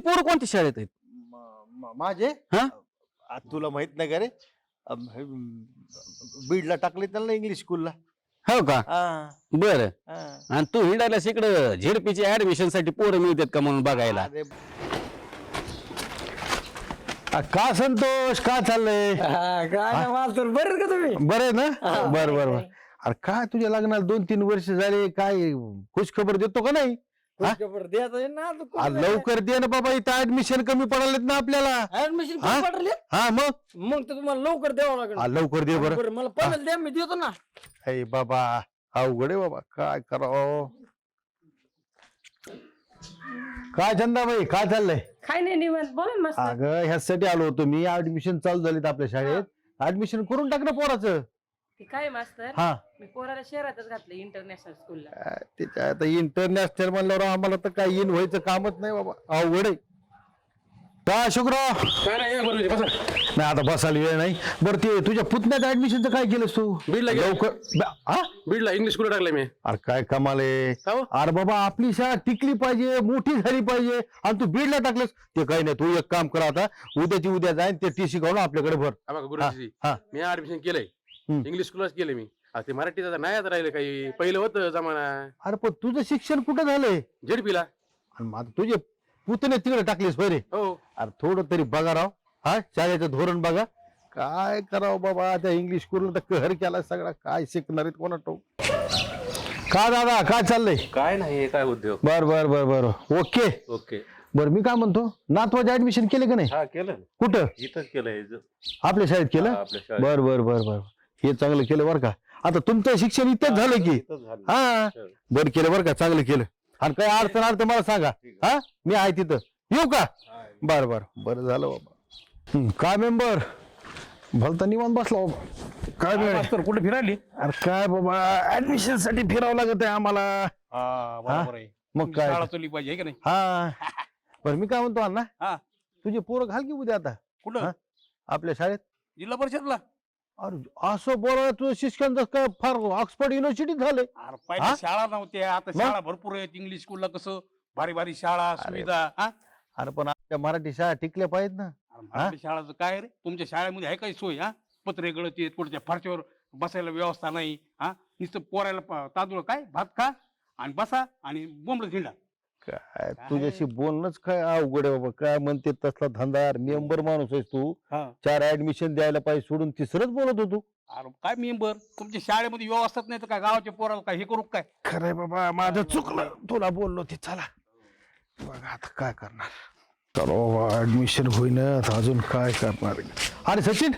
पोरं कोणत्या शाळेत आहेत? म- म- माझे? हा? आ, तुला माहीत नाही का रे? अम, हे, म, बीडला टाकले त्यांना इंग्लिश स्कूलला हो का? हा, बर. हा. आणि तू हिंडायला इकडं झेडपीची ऍडमिशनसाठी पोरं मिळतात का म्हणून बघायला? अरे, आ, का संतोष? का चाललंय? काय नाही मास्तर बरं का तुम्ही? बरं आहे ना? बर बर बर. अरे काय तुझ्या लग्नाला दोन तीन वर्ष झाले काय खुश खबर देतो का नाही? हा? खबर द्यायचं ना आ, लवकर दे ना बाबा इथं ऍडमिशन कमी पडालेत ना आपल्याला. ऍडमिशन हा? पाठवले हा मग? मग तर तुम्हाला लवकर द्यावं आ, लागेल लवकर दे बरं. बरं मला पहिलं द्या मी देतो ना. अय बाबा अवघड आहे बाबा काय करावं? काय चंदाबाई काय चाललंय? काय नाही निवांत. बोला ना मस्त. अगं ह्यासाठी आलो होतो मी. ऍडमिशन चालू झालीत आपल्या शाळेत. ऍडमिशन करून टाक ना पोराचं. ते काय मास्तर हा. मी पोराला शहरातच घातलं इंटरनॅशनल स्कूलला काय त्याच्या आता इंटरनॅशनल म्हणल्यावर आम्हाला तर काही इन व्हायचं कामच नाही बाबा. अवघड आहे. का शुक्राव काय नाही या बरोबर बसा. नाही आता बसायला वेळ नाही. बरं ते तुझ्या पुतण्यात ऍडमिशनचं काय केलंस तू? बीडला गेलो. लवकर ब- हा? बीडला इंग्लिश स्कूल टाकलाय मी. अरे काय कमाल आहे. का हो? अरे बाबा आपली शाळा टिकली पाहिजे मोठी झाली पाहिजे. आणि तू बीडला टाकलंस? ते काही नाही तू एक काम कर आता. उद्याची उद्या जाईन ते टी सी काढून आपल्याकडे भर. हा बघा गुरुजी. हा. मी ऍडमिशन केलंय. इंग्लिश स्कूलच केलंय मी. आता ते मराठीत आता नाही आता राहिलं काही. पहिलं होतं जमाना. अरे पण तुझं शिक्षण कुठं झालंय? झेडपीला. आणि मग आता तुझे पुतणे तिकडे टाकलेस होय रे. हो. अरे थोडं तरी बघा राव. हा शाळेचं धोरण बघा. काय करावं बाबा त्या इंग्लिश स्कूल तर कहर केला सगळा. काय शिकणार आहेत कोणा टो का दादा काय चाललंय? काय नाही काय उद्योग? बर बर बर बर. ओके. ओके. बर मी काय म्हणतो? नातवाचे ऍडमिशन केले का नाही? हा केलं. कुठं? इथंच केलंय. आपल्या शाळेत केलं? आपल्या शाळेत. बर बर बर बर. हे चांगलं केलं बरं का. आता तुमचं शिक्षण इथंच झालं की. इथंच झालं. हा चल. बरं केलं बरं का चांगलं केलं. आणि काही अडचण आलं तर मला सांगा. हा मी आहे तिथं. येऊ का? बर बर. बरं झालं बाबा. हं, काय मेंबर? भलता निवांत बसला बाबा. काय वेळ आहे? मास्तर कुठे फिरायली? अरे काय बाबा ऍडमिशनसाठी फिरावं लागत आहे आम्हाला. बरोबर आहे. मग काय? शाळा चोली पाहिजे हे का नाही? हा. बरं मी काय म्हणतो अण्णा हा. तुझे पोरं घाल की उद्या आता? कुठं? हा? आपल्या शाळेत? जिल्हा परिषदला. अरे असं बोला तुझं शिक्षण काय फार ऑक्सफर्ड युनिव्हर्सिटीत झालंय? अरे हा? शाळा नव्हत्या आता मग? शाळा भरपूर आहेत इंग्लिश स्कूलला कसं भारी भारी शाळा सुविधा हा? अरे पण आपल्या मराठी शाळा टिकल्या पाहिजेत ना. अरे मराठी शाळाचं काय रे? तुमच्या शाळेमध्ये आहे काही सोय हा? पत्रे गळत आहेत कुठच्या फारच्यावर बसायला व्यवस्था नाही हा? नुसतं पोरायला प- तांदूळ काय? भात खा आणि बसा आणि बोंबड झेंडा काय तुझ्याशी बोलणंच काय अवघड आहे बाबा. काय म्हणते तसला धंदार मेंबर माणूस आहेस तू. चार ऍडमिशन द्यायला पाहिजे सोडून तिसरंच बोलत होतो. अरे काय मेंबर? तुमच्या शाळेमध्ये व्यवस्थाच नाही तर काय गावाच्या पोराला काय हे करू काय? खरंय बाबा माझं चुकलं. तुला बोललो ते चला. बघा आता काय करणार. चलो बाबा ऍडमिशन होईना आता अजून काय करणार? अरे सचिन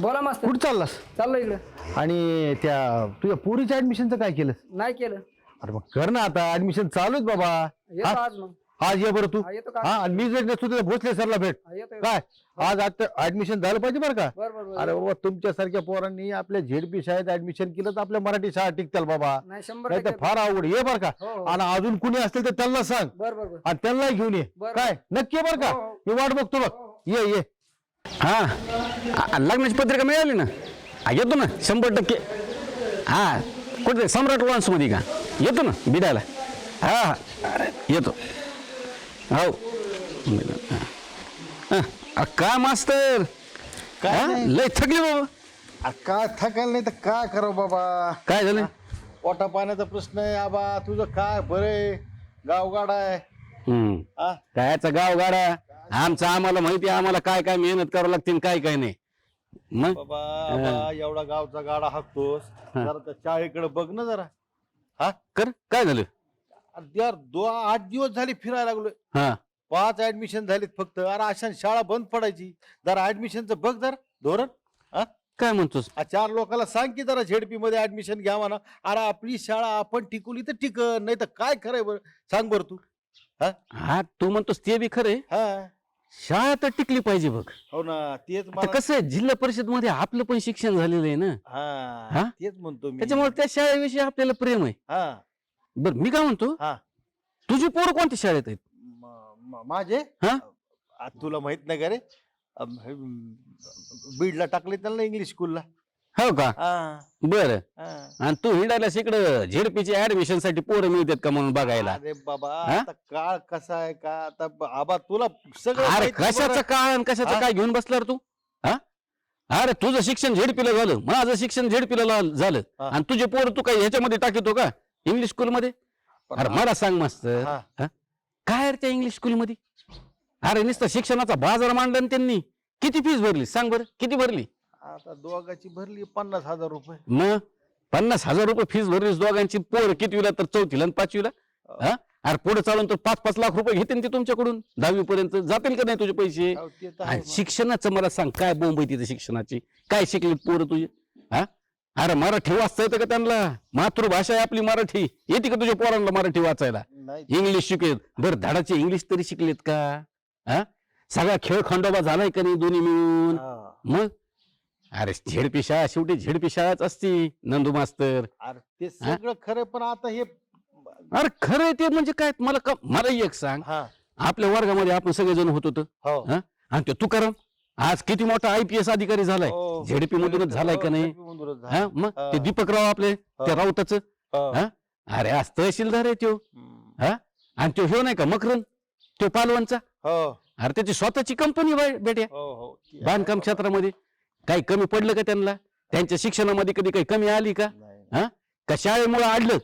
बोला मास्तर. कुठं चाललास? चाललं इकडं. आणि त्या तुझ्या पोरीच्या ऍडमिशनचं काय केलं नाही केलं. अरे मग कर ना आता ऍडमिशन चालूच बाबा. येतो हा? आज मग. आज ये बरं तू. हा, येतो का? हा आणि मी जर नसतो तिला भोसले सरला भेट. हा, येतो काय? आज आता ऍडमिशन झालं पाहिजे बरं का? बर बर बर. अरे बाबा तुमच्यासारख्या पोरांनी आपल्या झेडपी शाळेत ऍडमिशन केलं तर आपल्या मराठी शाळा टिकतील बाबा. नाही शंभर नाही तर टक्के. फार आवड ये बरं का. हो हो. आणि अजून कुणी असतील तर त्यांना सांग. बर बर बर. आणि त्यांनाही घेऊन ये. बरं. काय? नक्की ये बरं का? हो, हो. मी वाट बघतो बघ. ये ये. हा. आ- लग्नाची पत्रिका मिळाली ना? येतो ना? शंभर टक्के. हा. कुठे? सम्राट लॉन्समध्ये का? येतो ना बिडायला. हा हा. येतो. हो. हा. अ, का मास्तर? काय हा? नाही. लय थकली बाबा. आ, काय थकायला नाही तर काय करावं बाबा? काय झालं? पोटा पाण्याचा प्रश्न आहे आबा. तुझं काय? बरं गावगाडा आहे. हम्म. हा? कायचा गाव गाडा आमचं आम्हाला माहिती आहे आम्हाला काय काय मेहनत करावं लागते आणि काय काय नाही. मग? बाबा आबा, एवढा गावचा गाडा हाकतोस. जरा त्या चाळीकडे बघ ना जरा. कर. काय झालं? अरे यार दो आठ दिवस झाले फिरायला लागलोय. हा. पाच ऍडमिशन झालीत फक्त. अरे अशा शाळा बंद पडायची. जरा ऍडमिशनचं बघ जर. धोरण? काय म्हणतोस? आ, चार लोकांना सांग की जरा झेडपी मध्ये ऍडमिशन घ्यावा ना अरे आपली शाळा आपण टिकवली तर टिकन. नाही तर काय खरंय बरं? सांग बरं तू. हा? तू म्हणतोस ते बी खरे हा. शाळा तर टिकली पाहिजे बघ. हो ना तेच आता मला कसं आहे जिल्हा परिषदमध्ये आपलं पण शिक्षण झालेलं आहे ना. हा हा? तेच म्हणतो मी. त्याच्यामुळे त्या शाळेविषयी आपल्याला प्रेम आहे. हा. बर मी काय म्हणतो? हा. तुझी पोरं कोणत्या शाळेत आहेत? म- म- माझे? हा? आ, तुला माहीत नाही का रे? अम, हे, म, बीडला टाकले त्यांना इंग्लिश स्कूलला हो का? हा, बरं. हा. आणि तू हिंडायला इकडं झेडपीच्या ऍडमिशनसाठी पोरं मिळतात का म्हणून बघायला? अरे बाबा हा? आता काळ कसा आहे का? आता ब- आबा तुला सगळं अरे माहिती कशाचं बरं. काय आणि कशाचं हा? काय घेऊन बसला रे तू? हा? अरे तुझं शिक्षण झेडपीला झालं. माझं शिक्षण झेडपीला ला- झालं. हा. आणि तुझे पोर तू काय ह्याच्यामध्ये टाकतो का? इंग्लिश स्कूल मध्ये? पण अरे मला सांग मास्तर. हा. हा? काय रे त्या इंग्लिश स्कूल मध्ये? अरे नुसतं शिक्षणाचा बाजार मांडला ना त्यांनी. किती फीस भरली? सांग बरं. किती भरली? आता दोघाची भरली पन्नास हजार रुपये. मग पन्नास हजार रुपये फीस भरलीस दोघांची पोर कितवीला तर चौथीला आणि पाचवीला? हा? अरे पुढे चालून तर पाच पाच लाख रुपये घेतील ते तुमच्याकडून. दहावी पर्यंत जातील का नाही तुझे पैसे? अहो, ते तर आहे आणि मग. शिक्षणाचं मला सांग काय बोंब आहे तिथे शिक्षणाची? काय शिकली पोरं तुझे? हा? अरे मराठी वाचता येतं का त्यांना? मातृभाषा आहे आपली मराठी. येते का तुझ्या पोरांना मराठी वाचायला? नाही. इंग्लिश शिकलेत. बरं धडाचे इंग्लिश तरी शिकलेत का? हा? सगळा खेळ खंडोबा झालाय का नाही दोन्ही मिळून? हा. मग? अरे झेडपी शाळा शेवटी झेडपी शाळाच असती नंदू मास्तर अरे ते सगळं खरं पण आता हे अरे खरं ते म्हणजे काय मला का मला एक सांग हा आपल्या वर्गामध्ये आपण सगळेजण होत होतो हो हा? आणि ते तुकाराम आज किती मोठा आय पी एस अधिकारी झालाय हो. झेडपी मधूनच झालाय का नाही मधूनच. हा मग हा. ते दीपकराव आपले हा. त्या राऊताचं हो. हा? अरे आज तहसीलदार आहे त्यो हम्म. हा आणि तो ह्यो नाही का मकरन तो पालवांचा हो अरे त्याची स्वतःची कंपनी बेट्या हो हो ती. बांधकाम क्षेत्रामध्ये काही कमी पडलं का त्यांना? त्यांच्या शिक्षणामध्ये कधी काही कमी आली का. हा? का शाळेमुळे अडलं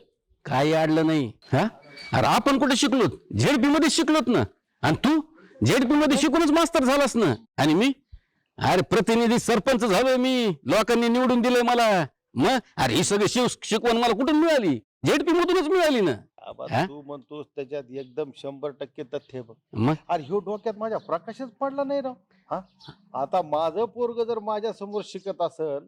काही अडलं नाही. हा? अरे आपण कुठे शिकलो? झेडपी मध्ये शिकलोत ना. आणि तू झेडपी मध्ये शिकूनच मास्तर झालास ना. आणि मी? अरे प्रतिनिधी सरपंच झालोय मी. लोकांनी निवडून दिलंय मला. मग अरे ही सगळी शिकवण मला कुठून मिळाली? झेडपी मधूनच मिळाली ना. आबा, हा? तू म्हणतोस त्याच्यात एकदम शंभर टक्के तथ्य आहे बघ मग अरे ह्यो डोक्यात माझ्या प्रकाशच पडला नाही राव हा आता माझं पोरग जर माझ्यासमोर शिकत असेल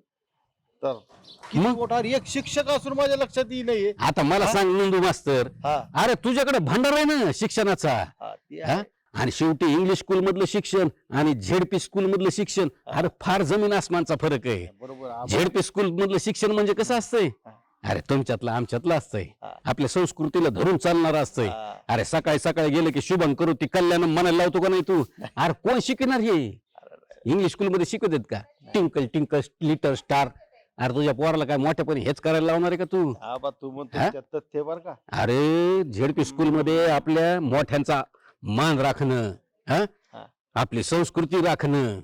तर किती मग? मोठा अरे एक शिक्षक असून माझ्या लक्षात येई नाहीये आता मला सांग नंदू मास्तर हा अरे तुझ्याकडे भांडार आहे ना शिक्षणाचा हा ते हा? आहे. आणि शेवटी इंग्लिश स्कूल मधलं शिक्षण आणि झेडपी स्कूल मधलं शिक्षण अरे फार जमीन आसमानचा फरक आहे बरोबर आबा. झेडपी स्कूल मधलं शिक्षण म्हणजे कसं असतंय. अरे तुमच्यातलं आमच्यातलं असतंय. आपल्या संस्कृतीला धरून चालणार असतंय. अरे सकाळी सकाळी गेले की शुभम करू ती कल्याण म्हणायला लावतो का नाही तू? अरे कोण शिकणार हे? इंग्लिश स्कूल मध्ये शिकवतात का? टिंकल टिंकल लिटर स्टार अरे तुझ्या पोराला काय मोठ्यापणे हेच करायला लावणार आहे का तू? तू म्हणतो बर का. अरे झेडपी स्कूल मध्ये आपल्या मोठ्यांचा मान राखणं. आपली संस्कृती राखणं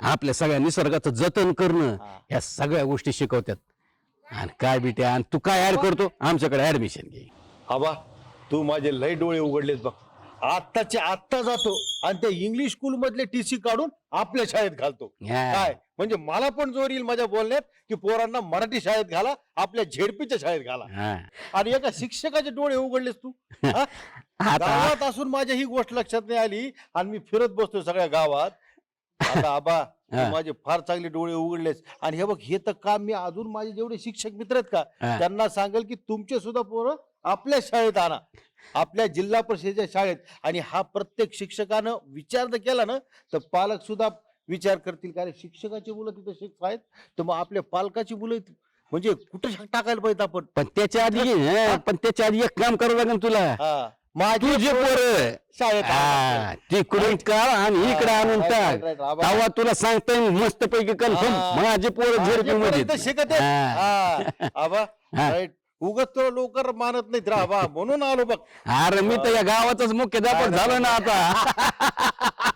आपल्या सगळ्या निसर्गाचं जतन करणं. ह्या सगळ्या गोष्टी शिकवतात. आणि काय बिटे आणि तू काय ऍड करतो? आमच्याकडे ऍडमिशन घे. आबा तू माझे लय डोळे उघडलेत बघ. आत्ताच्या आत्ता जातो आणि त्या इंग्लिश स्कूल मधले टीसी काढून आपल्या शाळेत घालतो. काय? म्हणजे मला पण जोर येईल माझ्या बोलण्यात की पोरांना मराठी शाळेत घाला आपल्या झेडपीच्या शाळेत घाला. हा. आणि एका शिक्षकाचे डोळे उघडलेस तू. हा? आता गावात असून माझ्या ही गोष्ट लक्षात नाही आली आणि मी फिरत बसतो सगळ्या गावात. आता आबा तू. माझे फार चांगले डोळे उघडलेस. आणि हे बघ हे तर काम मी अजून माझे जेवढे शिक्षक मित्र आहेत का हा. त्यांना सांगेल की तुमचे सुद्धा पोरं आपल्या शाळेत आणा. आपल्या जिल्हा परिषदेच्या शाळेत. आणि हा प्रत्येक शिक्षकानं विचार जर केला ना तर पालक सुद्धा विचार करतील का अरे शिक्षकाची मुलं तिथे शिकत आहेत तर मग आपल्या पालकाची मुलं इथं- म्हणजे कुठं टाकायला पाहिजे आपण? पण त्याच्या आधी हा, पण त्याच्या आधी एक काम करावं लागेल तुला. हा. माझे तुझे पोरं शाळेत आणा. तिकडून काढ आणि इकडे हा, आणून right, टाक right, right. आबा- तेव्हा तुला सांगता येईल मस्त पैकी कन्फर्म हा. माझे पोर झेडपी मध्ये शिकत आहेत. हा. आबा हा. राईट उगत तुला लवकर मानत नाहीत रा बा म्हणून आलो बघ अरे मी तर या गावाचाच मुख्याध्यापक झालो ना आता